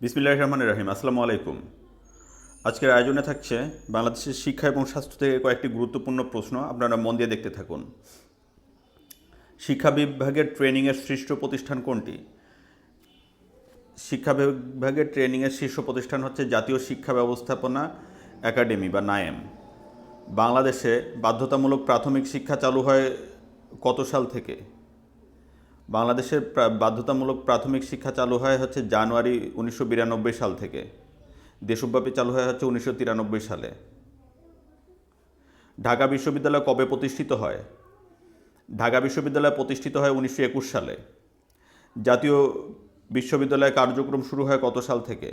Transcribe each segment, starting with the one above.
বিসমিল্লাহ রহমান রাহিম, আসসালামু আলাইকুম। আজকের আয়োজনে থাকছে বাংলাদেশের শিক্ষা এবং স্বাস্থ্য থেকে কয়েকটি গুরুত্বপূর্ণ প্রশ্ন, আপনারা মন দিয়ে দেখতে থাকুন। শিক্ষা বিভাগের ট্রেনিংয়ের শীর্ষ প্রতিষ্ঠান কোনটি? শিক্ষা বিভাগের ট্রেনিংয়ের শীর্ষ প্রতিষ্ঠান হচ্ছে জাতীয় শিক্ষা ব্যবস্থাপনা একাডেমি বা নায়েম। বাংলাদেশে বাধ্যতামূলক প্রাথমিক শিক্ষা চালু হয় কত সাল থেকে? বাংলাদেশের বাধ্যতামূলক প্রাথমিক শিক্ষা চালু হয় হচ্ছে জানুয়ারি উনিশশো বিরানব্বই সাল থেকে। দেশব্যাপী চালু হয় হচ্ছে উনিশশো তিরানব্বই সালে। ঢাকা বিশ্ববিদ্যালয় কবে প্রতিষ্ঠিত হয়? ঢাকা বিশ্ববিদ্যালয় প্রতিষ্ঠিত হয় উনিশশো একুশ সালে। জাতীয় বিশ্ববিদ্যালয়ের কার্যক্রম শুরু হয় কত সাল থেকে?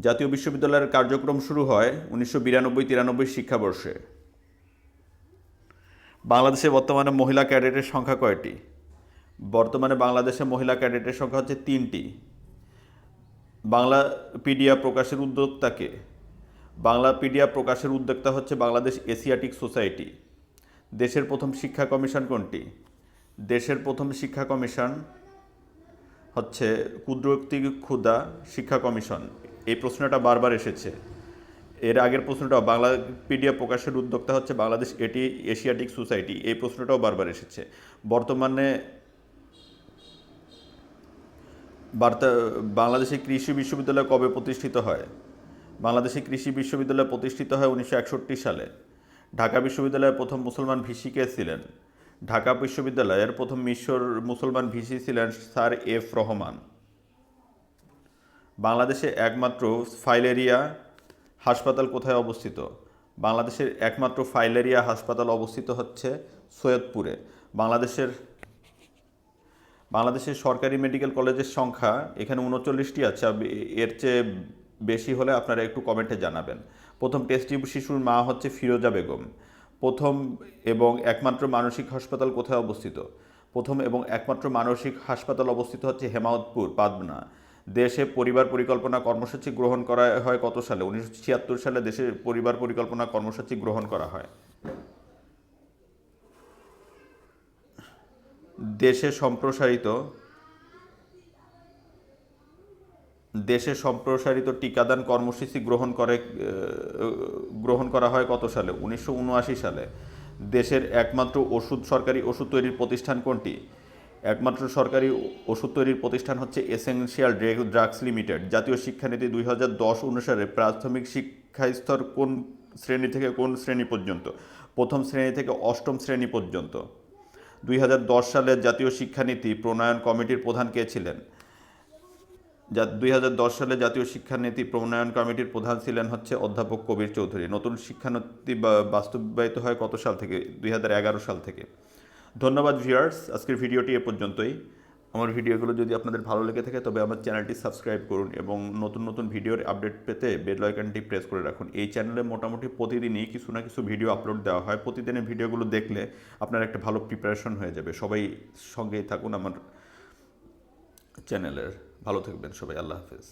জাতীয় বিশ্ববিদ্যালয়ের কার্যক্রম শুরু হয় উনিশশো বিরানব্বই তিরানব্বই শিক্ষাবর্ষে। বাংলাদেশে বর্তমানে মহিলা ক্যাডেটের সংখ্যা কয়টি? বর্তমানে বাংলাদেশে মহিলা ক্যাডেটের সংখ্যা হচ্ছে তিনটি। বাংলা পিডিয়া প্রকাশের উদ্যোক্তাকে বাংলা পিডিয়া প্রকাশের উদ্যোক্তা হচ্ছে বাংলাদেশ এশিয়াটিক সোসাইটি। দেশের প্রথম শিক্ষা কমিশন কোনটি? দেশের প্রথম শিক্ষা কমিশন হচ্ছে ক্ষুদ্রোক্তি ক্ষুদা শিক্ষা কমিশন। এই প্রশ্নটা বারবার এসেছে। এর আগের প্রশ্নটা বাংলা পিডিয়া প্রকাশের উদ্যোক্তা হচ্ছে বাংলাদেশ এটি এশিয়াটিক সোসাইটি। এই প্রশ্নটাও বারবার এসেছে। বর্তমানে বার্তা, বাংলাদেশে কৃষি বিশ্ববিদ্যালয় কবে প্রতিষ্ঠিত হয়? বাংলাদেশে কৃষি বিশ্ববিদ্যালয় প্রতিষ্ঠিত হয় উনিশশো একষট্টি সালে। ঢাকা বিশ্ববিদ্যালয়ের প্রথম মুসলমান ভিসি কে ছিলেন? ঢাকা বিশ্ববিদ্যালয়ের প্রথম মিশর মুসলমান ভিসি ছিলেন স্যার এফ রহমান। বাংলাদেশে একমাত্র ফাইলেরিয়া হাসপাতাল কোথায় অবস্থিত? বাংলাদেশের একমাত্র ফাইলেরিয়া হাসপাতাল অবস্থিত হচ্ছে সৈয়দপুরে। বাংলাদেশের বাংলাদেশের সরকারি মেডিকেল কলেজের সংখ্যা এখানে উনচল্লিশটি আছে। এর চেয়ে বেশি হলে আপনারা একটু কমেন্টে জানাবেন। প্রথম টেস্টি শিশুর মা হচ্ছে ফিরোজা বেগম। প্রথম এবং একমাত্র মানসিক হাসপাতাল কোথায় অবস্থিত? প্রথম এবং একমাত্র মানসিক হাসপাতাল অবস্থিত হচ্ছে হেমায়তপুর পাবনা। দেশে পরিবার পরিকল্পনা কর্মসূচি গ্রহণ করা হয় কত সালে? উনিশশো ছিয়াত্তর সালে দেশে পরিবার পরিকল্পনা কর্মসূচি গ্রহণ করা হয়। দেশে সম্প্রসারিত দেশে সম্প্রসারিত টিকাদান কর্মসূচি গ্রহণ করে গ্রহণ করা হয় কত সালে? উনিশশো উনআশি সালে। দেশের একমাত্র ওষুধ সরকারি ওষুধ তৈরির প্রতিষ্ঠান কোনটি? একমাত্র সরকারি ওষুধ তৈরির প্রতিষ্ঠান হচ্ছে এসেনশিয়াল ড্রাগস লিমিটেড। জাতীয় শিক্ষানীতি দুই হাজার দশ অনুসারে প্রাথমিক শিক্ষাস্তর কোন শ্রেণি থেকে কোন শ্রেণি পর্যন্ত? প্রথম শ্রেণি থেকে অষ্টম শ্রেণি পর্যন্ত। দুই সালের জাতীয় শিক্ষানীতি প্রণয়ন কমিটির প্রধান কে ছিলেন? যা, দুই হাজার দশ সালে জাতীয় শিক্ষানীতি প্রণয়ন কমিটির প্রধান ছিলেন হচ্ছে অধ্যাপক কবির চৌধুরী। নতুন শিক্ষানীতি বাস্তবায়িত হয় কত সাল থেকে? দুই হাজার এগারো সাল থেকে। ধন্যবাদ ভিউয়ার্স আজকের ভিডিওটি এ পর্যন্তই। আমার ভিডিওগুলো যদি আপনাদের ভালো লেগে থাকে, তবে আমার চ্যানেলটি সাবস্ক্রাইব করুন এবং নতুন নতুন ভিডিওর আপডেট পেতে বেল আইকনটি প্রেস করে রাখুন। এই চ্যানেলে মোটামুটি প্রতিদিনই কিছু না কিছু ভিডিও আপলোড দেওয়া হয়। প্রতিদিনের ভিডিওগুলো দেখলে আপনার একটা ভালো প্রিপারেশন হয়ে যাবে। সবাই সঙ্গেই থাকুন আমার চ্যানেলের। ভালো থাকবেন সবাই। আল্লাহ হাফেজ।